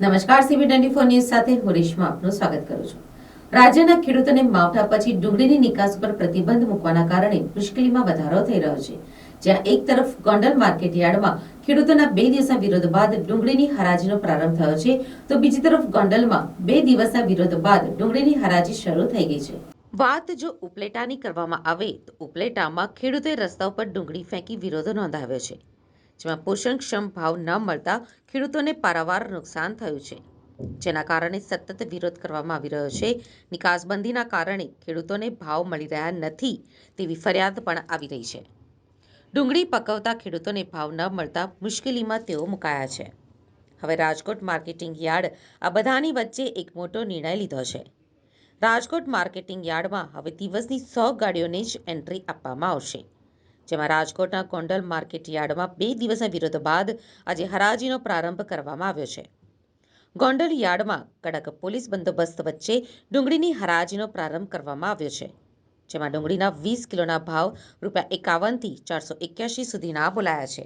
નમસ્કાર CB twenty four news સાથે હું આપનું સ્વાગત કરું છું. રાજ્યના ખેડૂતોને માવઠા પછી ડુંગળીની નિકાસ પર પ્રતિબંધ મૂકવાના કારણે મુશ્કેલીમાં વધારો થઈ રહ્યો છે. જ્યાં એક તરફ ગોંડલ માર્કેટ યાર્ડમાં ખેડૂતોના બે દિવસના વિરોધ બાદ ડુંગળીની હરાજીનો પ્રારંભ થયો છે, તો બીજી તરફ ગોંડલમાં બે દિવસના વિરોધ બાદ ડુંગળીની હરાજી શરૂ થઈ ગઈ છે. વાત જો ઉપલેટાની કરવામાં આવે, તો ઉપલેટામાં ખેડૂતોએ રસ્તા ઉપર ડુંગળી ફેંકી વિરોધ નોંધાવ્યો છે. જેમાં પોષણક્ષમ ભાવ ન મળતા ખેડૂતોને પારાવાર નુકસાન થયું છે. જેના કારણે સતત વિરોધ કરવામાં આવી રહ્યો છે. નિકાસબંધીના કારણે ખેડૂતોને ભાવ મળી રહ્યા નથી તેવી ફરિયાદ પણ આવી રહી છે. ડુંગળી પકવતા ખેડૂતોને ભાવ ન મળતા મુશ્કેલીમાં તેઓ મુકાયા છે. હવે રાજકોટ માર્કેટિંગ યાર્ડ આ બધાની વચ્ચે એક મોટો નિર્ણય લીધો છે. રાજકોટ માર્કેટિંગ યાર્ડમાં હવે દિવસની સો ગાડીઓને જ એન્ટ્રી આપવામાં આવશે. જેમાં રાજકોટના ગોંડલ માર્કેટ યાર્ડમાં બે દિવસના વિરોધ બાદ આજે હરાજીનો પ્રારંભ કરવામાં આવ્યો છે. ગોંડલ યાર્ડમાં કડક પોલીસ બંદોબસ્ત વચ્ચે ડુંગળીની હરાજીનો પ્રારંભ કરવામાં આવ્યો છે, જેમાં ડુંગળીના વીસ કિલોના ભાવ રૂપિયા એકાવનથી ચારસો એક્યાસી સુધીના બોલાયા છે.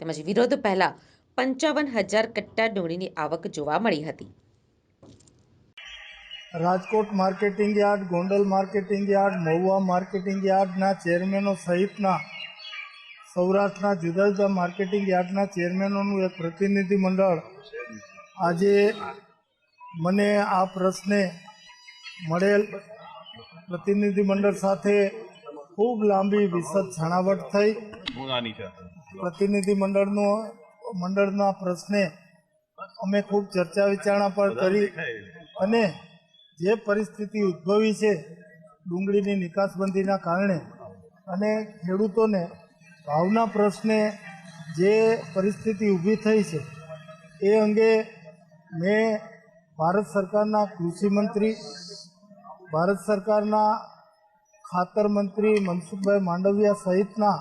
તેમજ વિરોધ પહેલાં પંચાવન હજાર કટ્ટા ડુંગળીની આવક જોવા મળી હતી. Rajkot marketing yard Gondal marketing yard Mahuva marketing યાર્ડના ચેરમેનો સહિતના સૌરાષ્ટ્રના જુદા જુદા માર્કેટિંગ યાર્ડના ચેરમેનોનું એક પ્રતિનિધિ મંડળ આજે મને આ પ્રશ્ને મળેલ પ્રતિનિધિમંડળ સાથે ખૂબ લાંબી વિશદ છણાવટ થઈ. ગુનાની છે. પ્રતિનિધિ મંડળનો મંડળના પ્રશ્ને અમે ખૂબ ચર્ચા વિચારણા પણ કરી અને જે પરિસ્થિતિ ઉદ્ભવી છે ડુંગળીની નિકાસબંધીના કારણે અને ખેડૂતોને ભાવના પ્રશ્ને જે પરિસ્થિતિ ઊભી થઈ છે, એ અંગે મેં ભારત સરકારના કૃષિમંત્રી ભારત સરકારના ખાતર મંત્રી મનસુખભાઈ માંડવિયા સહિતના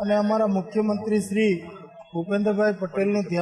અને અમારા મુખ્યમંત્રી શ્રી ભૂપેન્દ્રભાઈ પટેલનું ધ્યાન